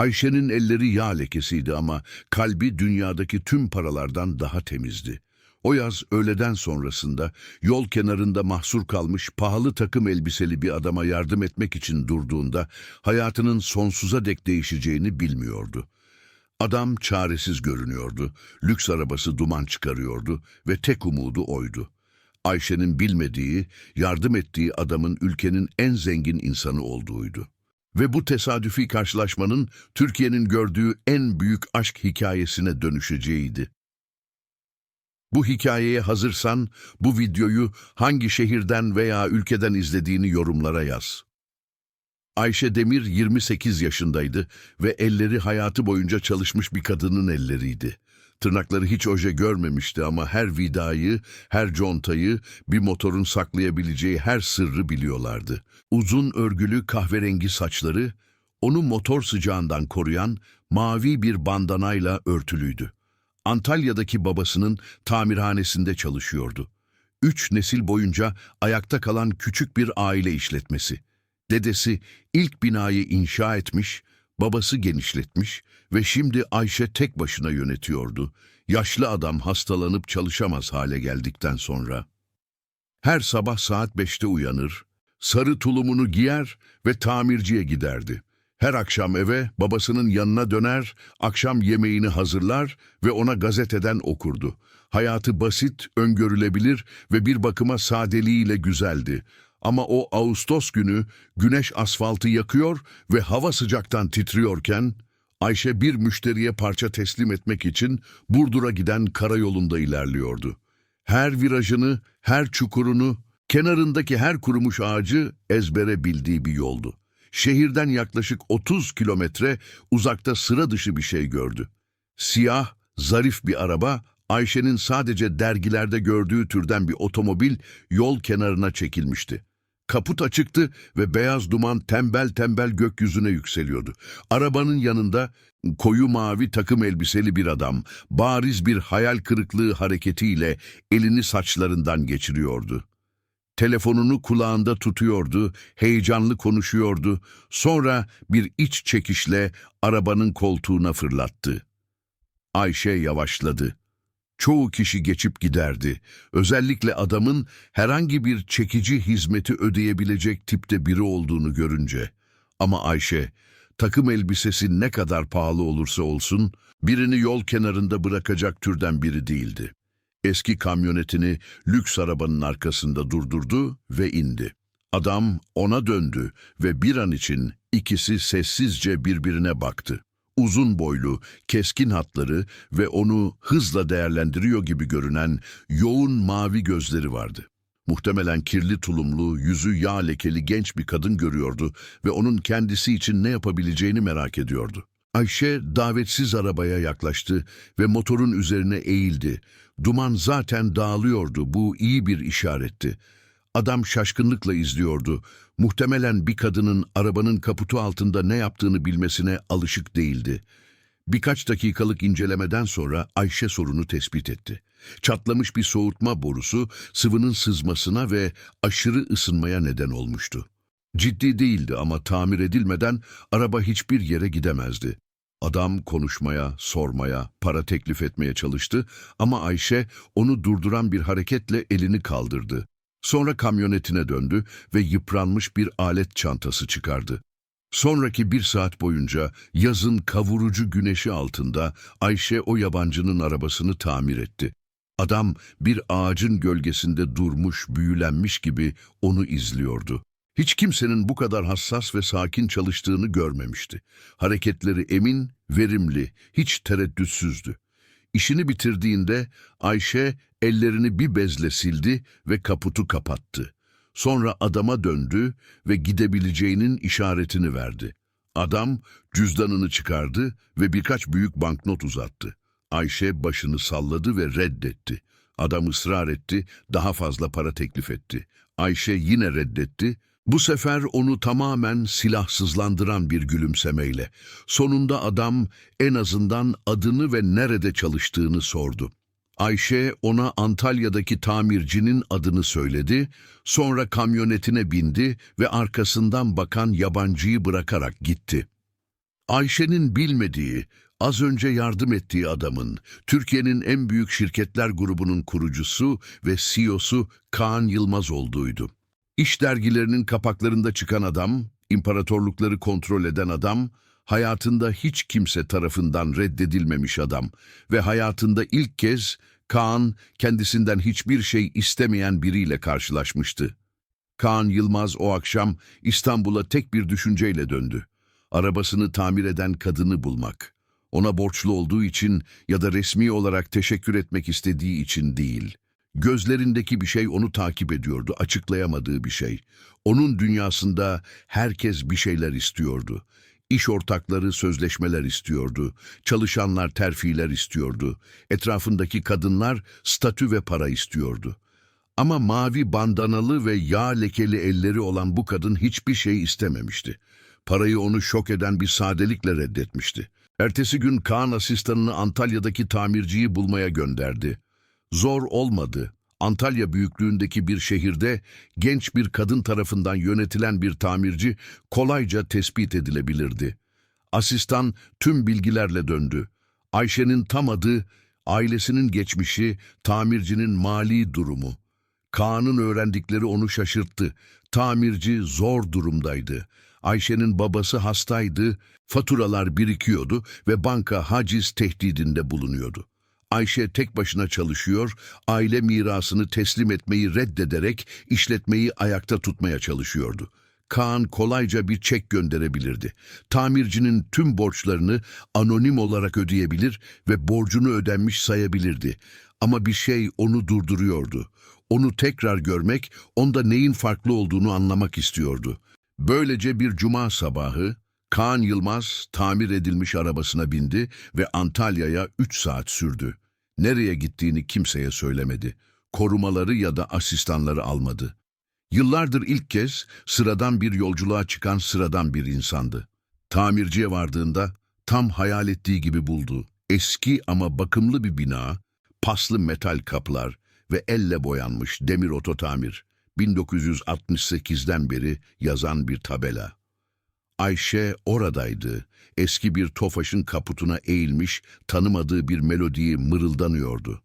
Ayşe'nin elleri yağ lekesiydi ama kalbi dünyadaki tüm paralardan daha temizdi. O yaz öğleden sonrasında yol kenarında mahsur kalmış pahalı takım elbiseli bir adama yardım etmek için durduğunda hayatının sonsuza dek değişeceğini bilmiyordu. Adam çaresiz görünüyordu, lüks arabası duman çıkarıyordu ve tek umudu oydu. Ayşe'nin bilmediği, yardım ettiği adamın ülkenin en zengin insanı olduğuydu. Ve bu tesadüfi karşılaşmanın Türkiye'nin gördüğü en büyük aşk hikayesine dönüşeceğiydi. Bu hikayeye hazırsan bu videoyu hangi şehirden veya ülkeden izlediğini yorumlara yaz. Ayşe Demir 28 yaşındaydı ve elleri hayatı boyunca çalışmış bir kadının elleriydi. Tırnakları hiç oje görmemişti ama her vidayı, her contayı, bir motorun saklayabileceği her sırrı biliyorlardı. Uzun örgülü kahverengi saçları, onu motor sıcağından koruyan mavi bir bandanayla örtülüydü. Antalya'daki babasının tamirhanesinde çalışıyordu. Üç nesil boyunca ayakta kalan küçük bir aile işletmesi. Dedesi ilk binayı inşa etmiş, babası genişletmiş ve şimdi Ayşe tek başına yönetiyordu. Yaşlı adam hastalanıp çalışamaz hale geldikten sonra. Her sabah saat beşte uyanır, sarı tulumunu giyer ve tamirciye giderdi. Her akşam eve babasının yanına döner, akşam yemeğini hazırlar ve ona gazeteden okurdu. Hayatı basit, öngörülebilir ve bir bakıma sadeliğiyle güzeldi. Ama o Ağustos günü güneş asfaltı yakıyor ve hava sıcaktan titriyorken Ayşe bir müşteriye parça teslim etmek için Burdur'a giden karayolunda ilerliyordu. Her virajını, her çukurunu, kenarındaki her kurumuş ağacı ezbere bildiği bir yoldu. Şehirden yaklaşık 30 kilometre uzakta sıra dışı bir şey gördü. Siyah, zarif bir araba, Ayşe'nin sadece dergilerde gördüğü türden bir otomobil yol kenarına çekilmişti. Kaput açıktı ve beyaz duman tembel tembel gökyüzüne yükseliyordu. Arabanın yanında koyu mavi takım elbiseli bir adam, bariz bir hayal kırıklığı hareketiyle elini saçlarından geçiriyordu. Telefonunu kulağında tutuyordu, heyecanlı konuşuyordu. Sonra bir iç çekişle arabanın koltuğuna fırlattı. Ayşe yavaşladı. Çoğu kişi geçip giderdi. Özellikle adamın herhangi bir çekici hizmeti ödeyebilecek tipte biri olduğunu görünce. Ama Ayşe, takım elbisesi ne kadar pahalı olursa olsun, birini yol kenarında bırakacak türden biri değildi. Eski kamyonetini lüks arabanın arkasında durdurdu ve indi. Adam ona döndü ve bir an için ikisi sessizce birbirine baktı. Uzun boylu, keskin hatları ve onu hızla değerlendiriyor gibi görünen yoğun mavi gözleri vardı. Muhtemelen kirli tulumlu, yüzü yağ lekeli genç bir kadın görüyordu ve onun kendisi için ne yapabileceğini merak ediyordu. Ayşe davetsiz arabaya yaklaştı ve motorun üzerine eğildi. Duman zaten dağılıyordu, bu iyi bir işaretti. Adam şaşkınlıkla izliyordu. Muhtemelen bir kadının arabanın kaputu altında ne yaptığını bilmesine alışık değildi. Birkaç dakikalık incelemeden sonra Ayşe sorunu tespit etti. Çatlamış bir soğutma borusu sıvının sızmasına ve aşırı ısınmaya neden olmuştu. Ciddi değildi ama tamir edilmeden araba hiçbir yere gidemezdi. Adam konuşmaya, sormaya, para teklif etmeye çalıştı ama Ayşe onu durduran bir hareketle elini kaldırdı. Sonra kamyonetine döndü ve yıpranmış bir alet çantası çıkardı. Sonraki bir saat boyunca yazın kavurucu güneşi altında Ayşe o yabancının arabasını tamir etti. Adam bir ağacın gölgesinde durmuş, büyülenmiş gibi onu izliyordu. Hiç kimsenin bu kadar hassas ve sakin çalıştığını görmemişti. Hareketleri emin, verimli, hiç tereddütsüzdü. İşini bitirdiğinde Ayşe ellerini bir bezle sildi ve kaputu kapattı. Sonra adama döndü ve gidebileceğinin işaretini verdi. Adam cüzdanını çıkardı ve birkaç büyük banknot uzattı. Ayşe başını salladı ve reddetti. Adam ısrar etti, daha fazla para teklif etti. Ayşe yine reddetti. Bu sefer onu tamamen silahsızlandıran bir gülümsemeyle. Sonunda adam en azından adını ve nerede çalıştığını sordu. Ayşe ona Antalya'daki tamircinin adını söyledi, sonra kamyonetine bindi ve arkasından bakan yabancıyı bırakarak gitti. Ayşe'nin bilmediği, az önce yardım ettiği adamın, Türkiye'nin en büyük şirketler grubunun kurucusu ve CEO'su Kaan Yılmaz olduğuydu. İş dergilerinin kapaklarında çıkan adam, imparatorlukları kontrol eden adam, hayatında hiç kimse tarafından reddedilmemiş adam ve hayatında ilk kez Kaan kendisinden hiçbir şey istemeyen biriyle karşılaşmıştı. Kaan Yılmaz o akşam İstanbul'a tek bir düşünceyle döndü. Arabasını tamir eden kadını bulmak. Ona borçlu olduğu için ya da resmi olarak teşekkür etmek istediği için değil. Gözlerindeki bir şey onu takip ediyordu, açıklayamadığı bir şey. Onun dünyasında herkes bir şeyler istiyordu. İş ortakları sözleşmeler istiyordu. Çalışanlar terfiler istiyordu. Etrafındaki kadınlar statü ve para istiyordu. Ama mavi bandanalı ve yağ lekeli elleri olan bu kadın hiçbir şey istememişti. Parayı onu şok eden bir sadelikle reddetmişti. Ertesi gün Kaan asistanını Antalya'daki tamirciyi bulmaya gönderdi. Zor olmadı. Antalya büyüklüğündeki bir şehirde genç bir kadın tarafından yönetilen bir tamirci kolayca tespit edilebilirdi. Asistan tüm bilgilerle döndü. Ayşe'nin tam adı, ailesinin geçmişi, tamircinin mali durumu. Kaan'ın öğrendikleri onu şaşırttı. Tamirci zor durumdaydı. Ayşe'nin babası hastaydı, faturalar birikiyordu ve banka haciz tehdidinde bulunuyordu. Ayşe tek başına çalışıyor, aile mirasını teslim etmeyi reddederek işletmeyi ayakta tutmaya çalışıyordu. Kaan kolayca bir çek gönderebilirdi. Tamircinin tüm borçlarını anonim olarak ödeyebilir ve borcunu ödenmiş sayabilirdi. Ama bir şey onu durduruyordu. Onu tekrar görmek, onda neyin farklı olduğunu anlamak istiyordu. Böylece bir cuma sabahı Kaan Yılmaz tamir edilmiş arabasına bindi ve Antalya'ya 3 saat sürdü. Nereye gittiğini kimseye söylemedi. Korumaları ya da asistanları almadı. Yıllardır ilk kez sıradan bir yolculuğa çıkan sıradan bir insandı. Tamirciye vardığında tam hayal ettiği gibi buldu. Eski ama bakımlı bir bina, paslı metal kapılar ve elle boyanmış demir ototamir. 1968'den beri yazan bir tabela. Ayşe oradaydı. Eski bir tofaşın kaputuna eğilmiş, tanımadığı bir melodiyi mırıldanıyordu.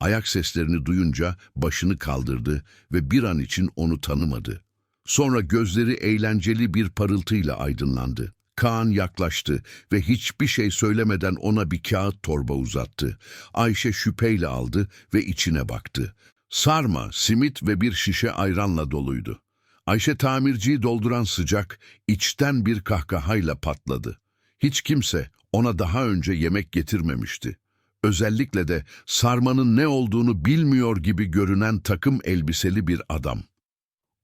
Ayak seslerini duyunca başını kaldırdı ve bir an için onu tanımadı. Sonra gözleri eğlenceli bir parıltıyla aydınlandı. Kaan yaklaştı ve hiçbir şey söylemeden ona bir kağıt torba uzattı. Ayşe şüpheyle aldı ve içine baktı. Sarma, simit ve bir şişe ayranla doluydu. Ayşe tamirciyi dolduran sıcak, içten bir kahkahayla patladı. Hiç kimse ona daha önce yemek getirmemişti. Özellikle de sarmanın ne olduğunu bilmiyor gibi görünen takım elbiseli bir adam.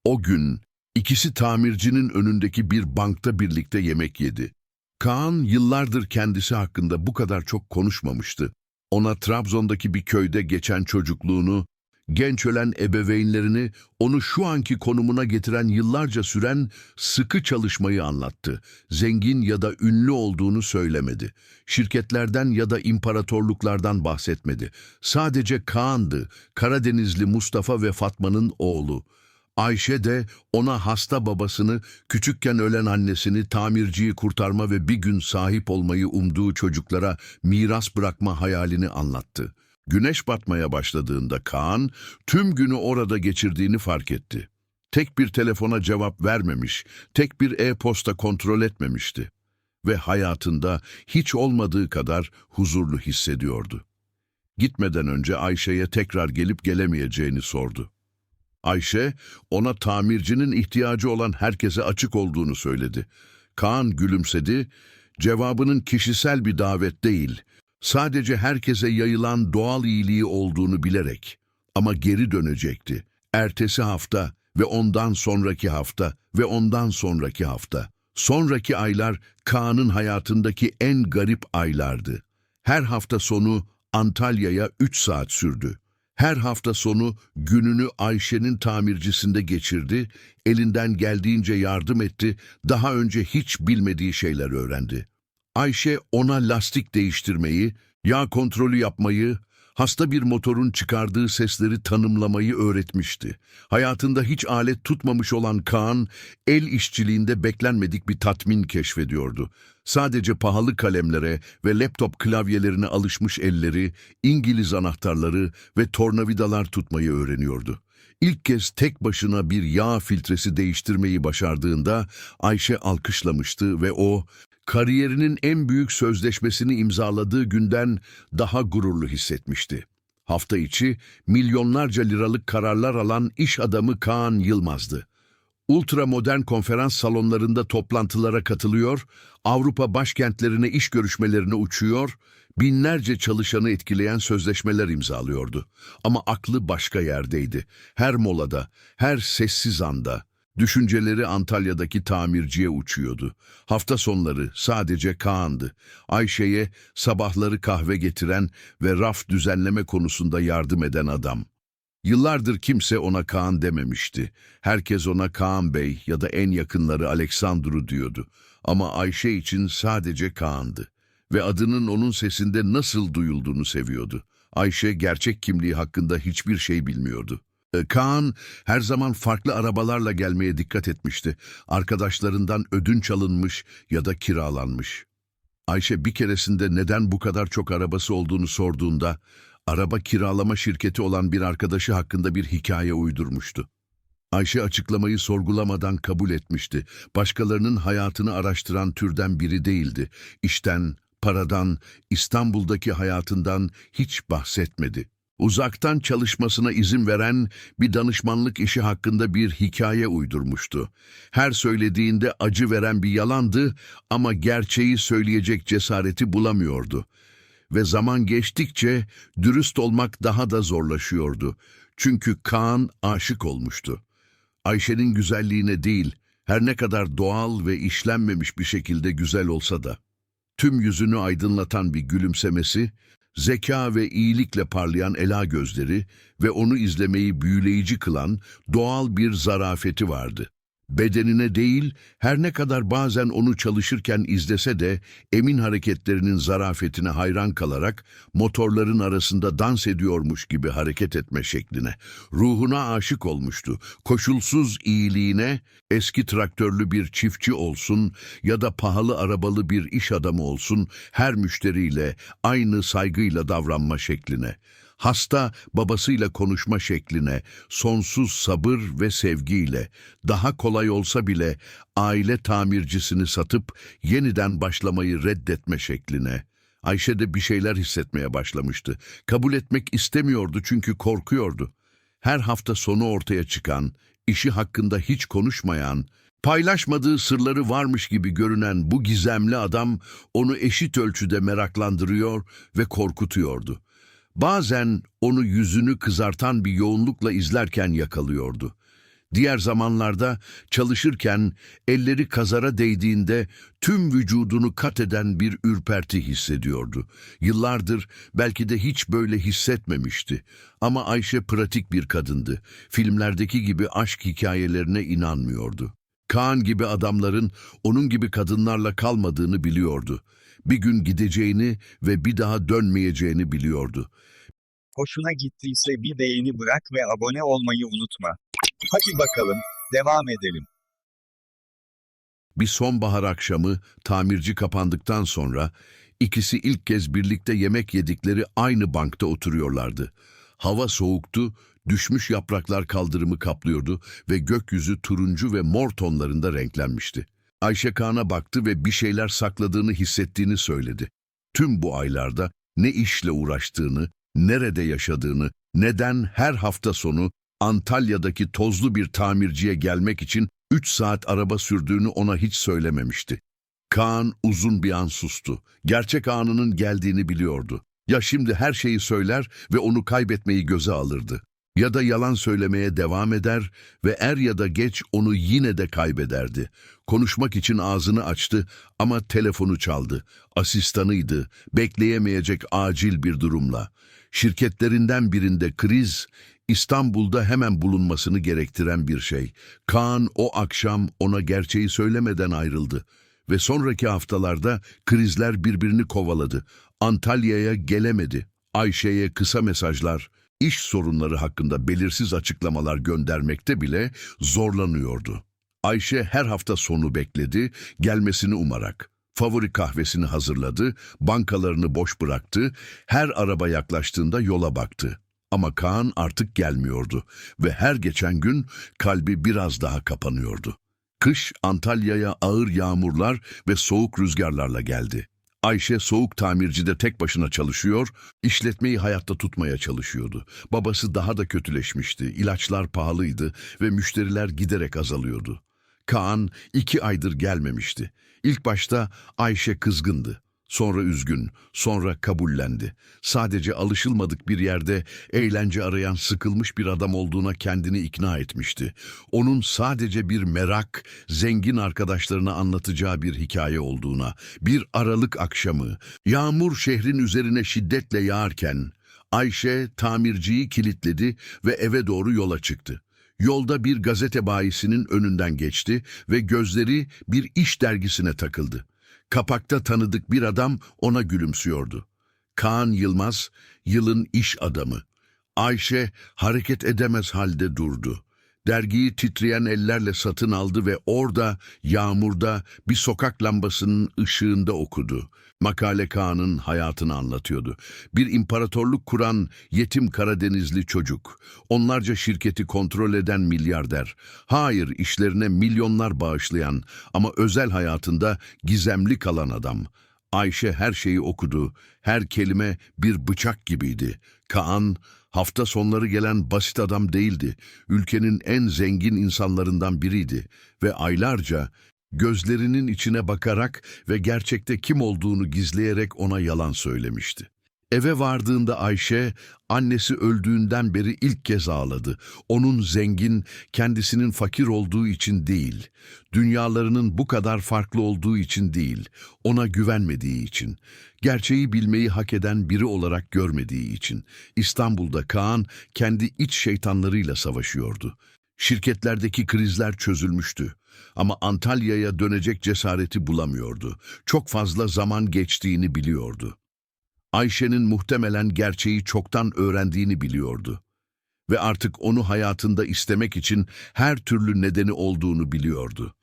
O gün ikisi tamircinin önündeki bir bankta birlikte yemek yedi. Kaan yıllardır kendisi hakkında bu kadar çok konuşmamıştı. Ona Trabzon'daki bir köyde geçen çocukluğunu, genç ölen ebeveynlerini onu şu anki konumuna getiren yıllarca süren sıkı çalışmayı anlattı. Zengin ya da ünlü olduğunu söylemedi. Şirketlerden ya da imparatorluklardan bahsetmedi. Sadece Kaan'dı, Karadenizli Mustafa ve Fatma'nın oğlu. Ayşe de ona hasta babasını, küçükken ölen annesini, tamirciyi kurtarma ve bir gün sahip olmayı umduğu çocuklara miras bırakma hayalini anlattı. Güneş batmaya başladığında Kaan tüm günü orada geçirdiğini fark etti. Tek bir telefona cevap vermemiş, tek bir e-posta kontrol etmemişti ve hayatında hiç olmadığı kadar huzurlu hissediyordu. Gitmeden önce Ayşe'ye tekrar gelip gelemeyeceğini sordu. Ayşe, ona tamircinin ihtiyacı olan herkese açık olduğunu söyledi. Kaan gülümsedi, cevabının kişisel bir davet değil, sadece herkese yayılan doğal iyiliği olduğunu bilerek. Ama geri dönecekti. Ertesi hafta ve ondan sonraki hafta ve ondan sonraki hafta. Sonraki aylar Kaan'ın hayatındaki en garip aylardı. Her hafta sonu Antalya'ya 3 saat sürdü. Her hafta sonu gününü Ayşe'nin tamircisinde geçirdi, elinden geldiğince yardım etti, daha önce hiç bilmediği şeyler öğrendi. Ayşe ona lastik değiştirmeyi, yağ kontrolü yapmayı, Hasta bir motorun çıkardığı sesleri tanımlamayı öğretmişti. Hayatında hiç alet tutmamış olan Kaan, el işçiliğinde beklenmedik bir tatmin keşfediyordu. Sadece pahalı kalemlere ve laptop klavyelerine alışmış elleri, İngiliz anahtarları ve tornavidalar tutmayı öğreniyordu. İlk kez tek başına bir yağ filtresi değiştirmeyi başardığında Ayşe alkışlamıştı ve o, kariyerinin en büyük sözleşmesini imzaladığı günden daha gururlu hissetmişti. Hafta içi milyonlarca liralık kararlar alan iş adamı Kaan Yılmaz'dı. Ultramodern konferans salonlarında toplantılara katılıyor, Avrupa başkentlerine iş görüşmelerine uçuyor, binlerce çalışanı etkileyen sözleşmeler imzalıyordu. Ama aklı başka yerdeydi. Her molada, her sessiz anda, düşünceleri Antalya'daki tamirciye uçuyordu. Hafta sonları sadece Kaan'dı. Ayşe'ye sabahları kahve getiren ve raf düzenleme konusunda yardım eden adam. Yıllardır kimse ona Kaan dememişti. Herkes ona Kaan Bey ya da en yakınları Aleksandru diyordu. Ama Ayşe için sadece Kaan'dı. Ve adının onun sesinde nasıl duyulduğunu seviyordu. Ayşe gerçek kimliği hakkında hiçbir şey bilmiyordu. E, Kaan her zaman farklı arabalarla gelmeye dikkat etmişti. Arkadaşlarından ödünç alınmış ya da kiralanmış. Ayşe bir keresinde neden bu kadar çok arabası olduğunu sorduğunda, araba kiralama şirketi olan bir arkadaşı hakkında bir hikaye uydurmuştu. Ayşe açıklamayı sorgulamadan kabul etmişti. Başkalarının hayatını araştıran türden biri değildi. İşten, paradan, İstanbul'daki hayatından hiç bahsetmedi. Uzaktan çalışmasına izin veren bir danışmanlık işi hakkında bir hikaye uydurmuştu. Her söylediğinde acı veren bir yalandı ama gerçeği söyleyecek cesareti bulamıyordu. Ve zaman geçtikçe dürüst olmak daha da zorlaşıyordu. Çünkü Kaan aşık olmuştu. Ayşe'nin güzelliğine değil, her ne kadar doğal ve işlenmemiş bir şekilde güzel olsa da. Tüm yüzünü aydınlatan bir gülümsemesi, zeka ve iyilikle parlayan ela gözleri ve onu izlemeyi büyüleyici kılan doğal bir zarafeti vardı. Bedenine değil, her ne kadar bazen onu çalışırken izlese de emin hareketlerinin zarafetine hayran kalarak motorların arasında dans ediyormuş gibi hareket etme şekline, ruhuna aşık olmuştu. Koşulsuz iyiliğine, eski traktörlü bir çiftçi olsun ya da pahalı arabalı bir iş adamı olsun, her müşteriyle aynı saygıyla davranma şekline hasta babasıyla konuşma şekline, sonsuz sabır ve sevgiyle, daha kolay olsa bile aile tamircisini satıp yeniden başlamayı reddetme şekline. Ayşe de bir şeyler hissetmeye başlamıştı. Kabul etmek istemiyordu çünkü korkuyordu. Her hafta sonu ortaya çıkan, işi hakkında hiç konuşmayan, paylaşmadığı sırları varmış gibi görünen bu gizemli adam onu eşit ölçüde meraklandırıyor ve korkutuyordu. Bazen onu yüzünü kızartan bir yoğunlukla izlerken yakalıyordu. Diğer zamanlarda çalışırken elleri kazara değdiğinde tüm vücudunu kat eden bir ürperti hissediyordu. Yıllardır belki de hiç böyle hissetmemişti. Ama Ayşe pratik bir kadındı. Filmlerdeki gibi aşk hikayelerine inanmıyordu. Kaan gibi adamların onun gibi kadınlarla kalmadığını biliyordu. Bir gün gideceğini ve bir daha dönmeyeceğini biliyordu. Hoşuna gittiyse bir beğeni bırak ve abone olmayı unutma. Hadi bakalım, devam edelim. Bir sonbahar akşamı tamirci kapandıktan sonra ikisi ilk kez birlikte yemek yedikleri aynı bankta oturuyorlardı. Hava soğuktu, düşmüş yapraklar kaldırımı kaplıyordu ve gökyüzü turuncu ve mor tonlarında renklenmişti. Ayşe Kaan'a baktı ve bir şeyler sakladığını hissettiğini söyledi. Tüm bu aylarda ne işle uğraştığını, nerede yaşadığını, neden her hafta sonu Antalya'daki tozlu bir tamirciye gelmek için 3 saat araba sürdüğünü ona hiç söylememişti. Kaan uzun bir an sustu. Gerçek anının geldiğini biliyordu. Ya şimdi her şeyi söyler ve onu kaybetmeyi göze alırdı. Ya da yalan söylemeye devam eder ve er ya da geç onu yine de kaybederdi. Konuşmak için ağzını açtı ama telefonu çaldı. Asistanıydı, bekleyemeyecek acil bir durumla. Şirketlerinden birinde kriz, İstanbul'da hemen bulunmasını gerektiren bir şey. Kaan o akşam ona gerçeği söylemeden ayrıldı. Ve sonraki haftalarda krizler birbirini kovaladı. Antalya'ya gelemedi. Ayşe'ye kısa mesajlar, iş sorunları hakkında belirsiz açıklamalar göndermekte bile zorlanıyordu. Ayşe her hafta sonu bekledi, gelmesini umarak. Favori kahvesini hazırladı, bankalarını boş bıraktı, her araba yaklaştığında yola baktı. Ama Kaan artık gelmiyordu ve her geçen gün kalbi biraz daha kapanıyordu. Kış Antalya'ya ağır yağmurlar ve soğuk rüzgarlarla geldi. Ayşe soğuk tamircide tek başına çalışıyor, işletmeyi hayatta tutmaya çalışıyordu. Babası daha da kötüleşmişti, ilaçlar pahalıydı ve müşteriler giderek azalıyordu. Kaan iki aydır gelmemişti. İlk başta Ayşe kızgındı. Sonra üzgün, sonra kabullendi. Sadece alışılmadık bir yerde eğlence arayan sıkılmış bir adam olduğuna kendini ikna etmişti. Onun sadece bir merak, zengin arkadaşlarına anlatacağı bir hikaye olduğuna, bir aralık akşamı, yağmur şehrin üzerine şiddetle yağarken, Ayşe tamirciyi kilitledi ve eve doğru yola çıktı. Yolda bir gazete bayisinin önünden geçti ve gözleri bir iş dergisine takıldı. Kapakta tanıdık bir adam ona gülümsüyordu. Kaan Yılmaz, yılın iş adamı. Ayşe hareket edemez halde durdu. Dergiyi titreyen ellerle satın aldı ve orada, yağmurda, bir sokak lambasının ışığında okudu. Makale Kaan'ın hayatını anlatıyordu. Bir imparatorluk kuran yetim Karadenizli çocuk. Onlarca şirketi kontrol eden milyarder. Hayır işlerine milyonlar bağışlayan ama özel hayatında gizemli kalan adam. Ayşe her şeyi okudu. Her kelime bir bıçak gibiydi. Kaan, hafta sonları gelen basit adam değildi. Ülkenin en zengin insanlarından biriydi. Ve aylarca gözlerinin içine bakarak ve gerçekte kim olduğunu gizleyerek ona yalan söylemişti. Eve vardığında Ayşe, annesi öldüğünden beri ilk kez ağladı. Onun zengin, kendisinin fakir olduğu için değil, dünyalarının bu kadar farklı olduğu için değil, ona güvenmediği için, gerçeği bilmeyi hak eden biri olarak görmediği için. İstanbul'da Kaan kendi iç şeytanlarıyla savaşıyordu. Şirketlerdeki krizler çözülmüştü. Ama Antalya'ya dönecek cesareti bulamıyordu. Çok fazla zaman geçtiğini biliyordu. Ayşe'nin muhtemelen gerçeği çoktan öğrendiğini biliyordu. Ve artık onu hayatında istemek için her türlü nedeni olduğunu biliyordu.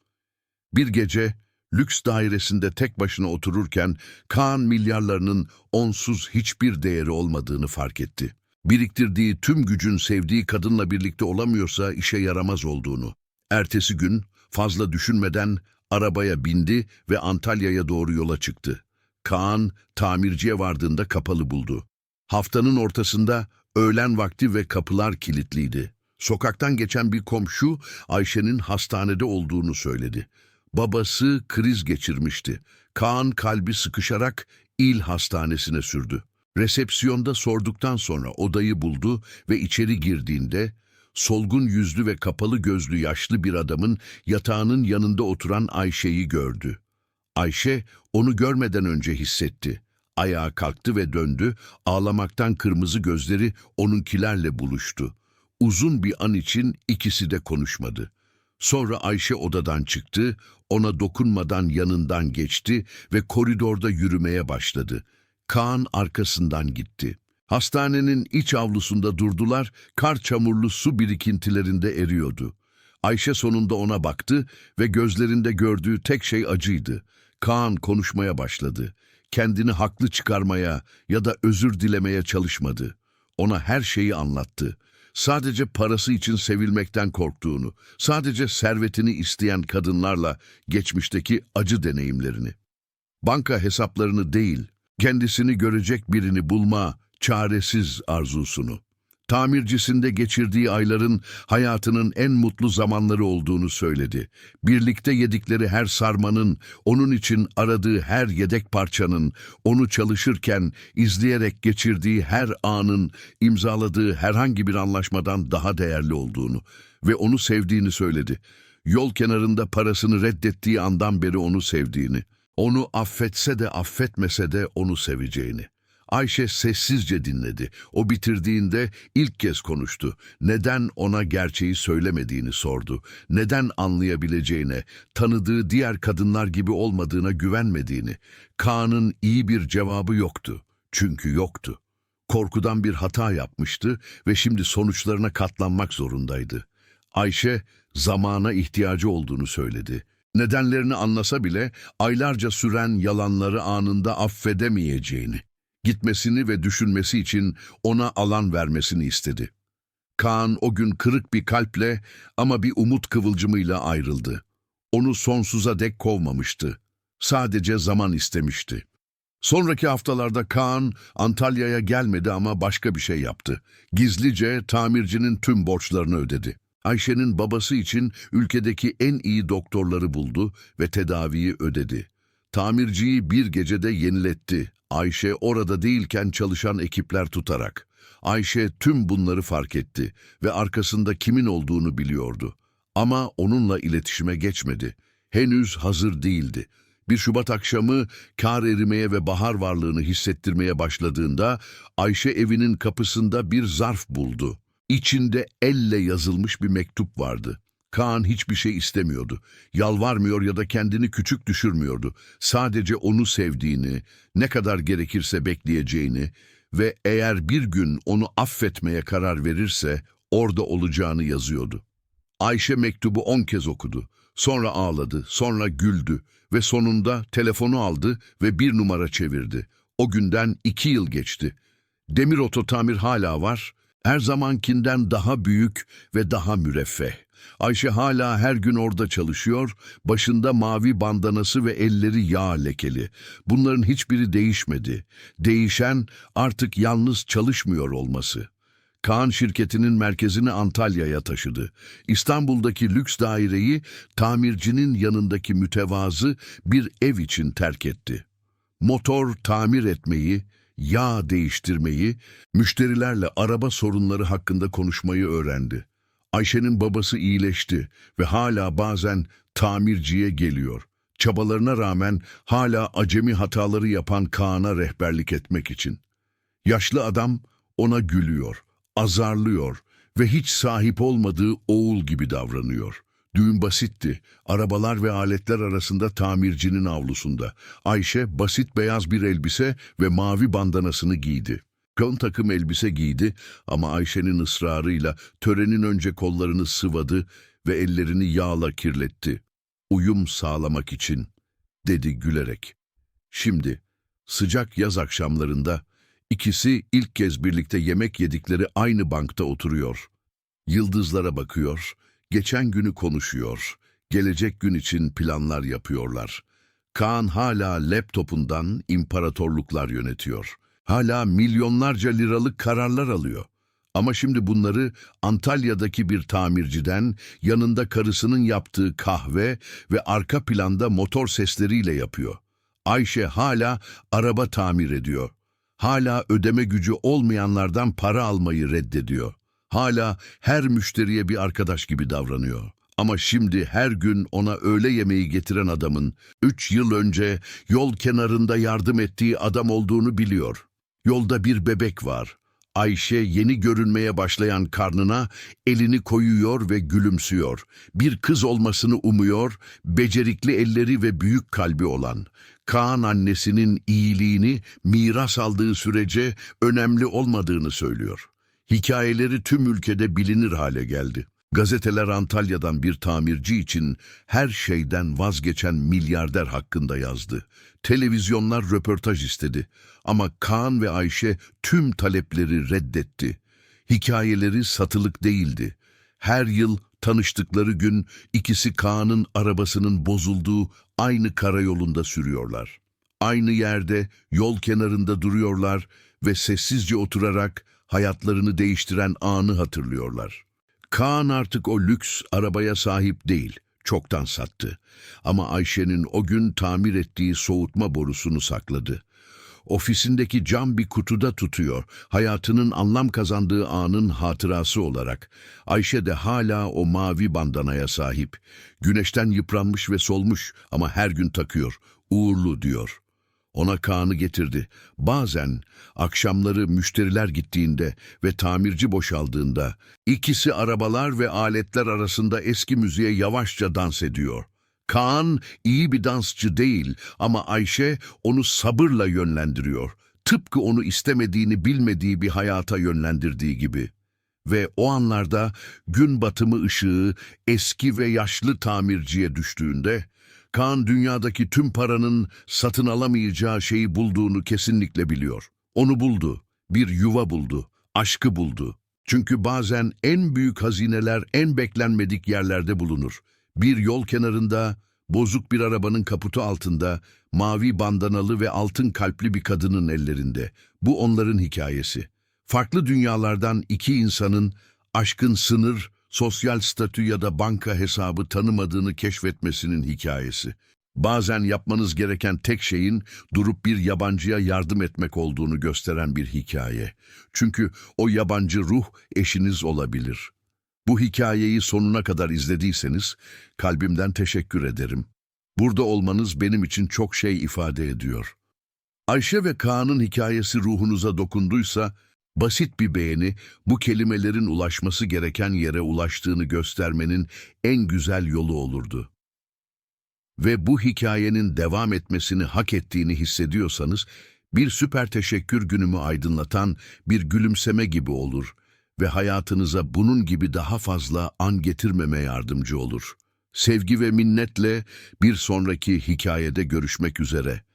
Bir gece lüks dairesinde tek başına otururken Kaan milyarlarının onsuz hiçbir değeri olmadığını fark etti. Biriktirdiği tüm gücün sevdiği kadınla birlikte olamıyorsa işe yaramaz olduğunu. Ertesi gün fazla düşünmeden arabaya bindi ve Antalya'ya doğru yola çıktı. Kaan tamirciye vardığında kapalı buldu. Haftanın ortasında öğlen vakti ve kapılar kilitliydi. Sokaktan geçen bir komşu Ayşe'nin hastanede olduğunu söyledi. Babası kriz geçirmişti. Kaan kalbi sıkışarak il hastanesine sürdü. Resepsiyonda sorduktan sonra odayı buldu ve içeri girdiğinde solgun yüzlü ve kapalı gözlü yaşlı bir adamın yatağının yanında oturan Ayşe'yi gördü. Ayşe onu görmeden önce hissetti. Ayağa kalktı ve döndü, ağlamaktan kırmızı gözleri onunkilerle buluştu. Uzun bir an için ikisi de konuşmadı. Sonra Ayşe odadan çıktı, ona dokunmadan yanından geçti ve koridorda yürümeye başladı. Kaan arkasından gitti. Hastanenin iç avlusunda durdular, kar çamurlu su birikintilerinde eriyordu. Ayşe sonunda ona baktı ve gözlerinde gördüğü tek şey acıydı. Kaan konuşmaya başladı. Kendini haklı çıkarmaya ya da özür dilemeye çalışmadı. Ona her şeyi anlattı. Sadece parası için sevilmekten korktuğunu, sadece servetini isteyen kadınlarla geçmişteki acı deneyimlerini. Banka hesaplarını değil, kendisini görecek birini bulma, çaresiz arzusunu. Tamircisinde geçirdiği ayların hayatının en mutlu zamanları olduğunu söyledi. Birlikte yedikleri her sarmanın, onun için aradığı her yedek parçanın, onu çalışırken izleyerek geçirdiği her anın, imzaladığı herhangi bir anlaşmadan daha değerli olduğunu ve onu sevdiğini söyledi. Yol kenarında parasını reddettiği andan beri onu sevdiğini, onu affetse de affetmese de onu seveceğini. Ayşe sessizce dinledi. O bitirdiğinde ilk kez konuştu. Neden ona gerçeği söylemediğini sordu. Neden anlayabileceğine, tanıdığı diğer kadınlar gibi olmadığına güvenmediğini. Kaan'ın iyi bir cevabı yoktu. Çünkü yoktu. Korkudan bir hata yapmıştı ve şimdi sonuçlarına katlanmak zorundaydı. Ayşe zamana ihtiyacı olduğunu söyledi. Nedenlerini anlasa bile aylarca süren yalanları anında affedemeyeceğini, gitmesini ve düşünmesi için ona alan vermesini istedi. Kaan o gün kırık bir kalple ama bir umut kıvılcımıyla ayrıldı. Onu sonsuza dek kovmamıştı. Sadece zaman istemişti. Sonraki haftalarda Kaan Antalya'ya gelmedi ama başka bir şey yaptı. Gizlice tamircinin tüm borçlarını ödedi. Ayşe'nin babası için ülkedeki en iyi doktorları buldu ve tedaviyi ödedi. Tamirciyi bir gecede yeniletti. Ayşe orada değilken çalışan ekipler tutarak. Ayşe tüm bunları fark etti ve arkasında kimin olduğunu biliyordu. Ama onunla iletişime geçmedi. Henüz hazır değildi. Bir Şubat akşamı kar erimeye ve bahar varlığını hissettirmeye başladığında Ayşe evinin kapısında bir zarf buldu. İçinde elle yazılmış bir mektup vardı. Kaan hiçbir şey istemiyordu. Yalvarmıyor ya da kendini küçük düşürmüyordu. Sadece onu sevdiğini, ne kadar gerekirse bekleyeceğini ve eğer bir gün onu affetmeye karar verirse orada olacağını yazıyordu. Ayşe mektubu on kez okudu. Sonra ağladı, sonra güldü ve sonunda telefonu aldı ve bir numara çevirdi. O günden iki yıl geçti. Demir ototamir hala var, her zamankinden daha büyük ve daha müreffeh. Ayşe hala her gün orada çalışıyor, başında mavi bandanası ve elleri yağ lekeli. Bunların hiçbiri değişmedi. Değişen artık yalnız çalışmıyor olması. Kaan şirketinin merkezini Antalya'ya taşıdı. İstanbul'daki lüks daireyi tamircinin yanındaki mütevazı bir ev için terk etti. Motor tamir etmeyi, yağ değiştirmeyi, müşterilerle araba sorunları hakkında konuşmayı öğrendi. Ayşe'nin babası iyileşti ve hala bazen tamirciye geliyor. Çabalarına rağmen hala acemi hataları yapan Kaan'a rehberlik etmek için. Yaşlı adam ona gülüyor, azarlıyor ve hiç sahip olmadığı oğul gibi davranıyor. Düğün basitti. Arabalar ve aletler arasında tamircinin avlusunda. Ayşe basit beyaz bir elbise ve mavi bandanasını giydi. Ön takım elbise giydi ama Ayşe'nin ısrarıyla törenin önce kollarını sıvadı ve ellerini yağla kirletti. Uyum sağlamak için, dedi gülerek. Şimdi, sıcak yaz akşamlarında ikisi ilk kez birlikte yemek yedikleri aynı bankta oturuyor. Yıldızlara bakıyor, geçen günü konuşuyor, gelecek gün için planlar yapıyorlar. Kaan hala laptopundan imparatorluklar yönetiyor. Hala milyonlarca liralık kararlar alıyor. Ama şimdi bunları Antalya'daki bir tamirciden yanında karısının yaptığı kahve ve arka planda motor sesleriyle yapıyor. Ayşe hala araba tamir ediyor. Hala ödeme gücü olmayanlardan para almayı reddediyor. Hala her müşteriye bir arkadaş gibi davranıyor. Ama şimdi her gün ona öğle yemeği getiren adamın üç yıl önce yol kenarında yardım ettiği adam olduğunu biliyor. Yolda bir bebek var. Ayşe yeni görünmeye başlayan karnına elini koyuyor ve gülümsüyor. Bir kız olmasını umuyor, becerikli elleri ve büyük kalbi olan. Kaan annesinin iyiliğini miras aldığı sürece önemli olmadığını söylüyor. Hikayeleri tüm ülkede bilinir hale geldi. Gazeteler Antalya'dan bir tamirci için her şeyden vazgeçen milyarder hakkında yazdı. Televizyonlar röportaj istedi ama Kaan ve Ayşe tüm talepleri reddetti. Hikayeleri satılık değildi. Her yıl tanıştıkları gün ikisi Kaan'ın arabasının bozulduğu aynı karayolunda sürüyorlar. Aynı yerde yol kenarında duruyorlar ve sessizce oturarak hayatlarını değiştiren anı hatırlıyorlar. Kaan artık o lüks arabaya sahip değil, çoktan sattı. Ama Ayşe'nin o gün tamir ettiği soğutma borusunu sakladı. Ofisindeki cam bir kutuda tutuyor, hayatının anlam kazandığı anın hatırası olarak. Ayşe de hala o mavi bandanaya sahip. Güneşten yıpranmış ve solmuş ama her gün takıyor. Uğurlu diyor. Ona Kaan'ı getirdi. Bazen akşamları müşteriler gittiğinde ve tamirci boşaldığında ikisi arabalar ve aletler arasında eski müziğe yavaşça dans ediyor. Kaan iyi bir dansçı değil ama Ayşe onu sabırla yönlendiriyor. tıpkı onu istemediğini bilmediği bir hayata yönlendirdiği gibi. Ve o anlarda gün batımı ışığı eski ve yaşlı tamirciye düştüğünde, Kaan dünyadaki tüm paranın satın alamayacağı şeyi bulduğunu kesinlikle biliyor. Onu buldu, bir yuva buldu, aşkı buldu. Çünkü bazen en büyük hazineler en beklenmedik yerlerde bulunur. Bir yol kenarında, bozuk bir arabanın kaputu altında, mavi bandanalı ve altın kalpli bir kadının ellerinde. Bu onların hikayesi. Farklı dünyalardan iki insanın aşkın sınır, sosyal statü ya da banka hesabı tanımadığını keşfetmesinin hikayesi. Bazen yapmanız gereken tek şeyin durup bir yabancıya yardım etmek olduğunu gösteren bir hikaye. Çünkü o yabancı ruh eşiniz olabilir. Bu hikayeyi sonuna kadar izlediyseniz kalbimden teşekkür ederim. Burada olmanız benim için çok şey ifade ediyor. Ayşe ve Kaan'ın hikayesi ruhunuza dokunduysa, basit bir beğeni bu kelimelerin ulaşması gereken yere ulaştığını göstermenin en güzel yolu olurdu. Ve bu hikayenin devam etmesini hak ettiğini hissediyorsanız, bir süper teşekkür günümü aydınlatan bir gülümseme gibi olur ve hayatınıza bunun gibi daha fazla an getirmeme yardımcı olur. Sevgi ve minnetle bir sonraki hikayede görüşmek üzere.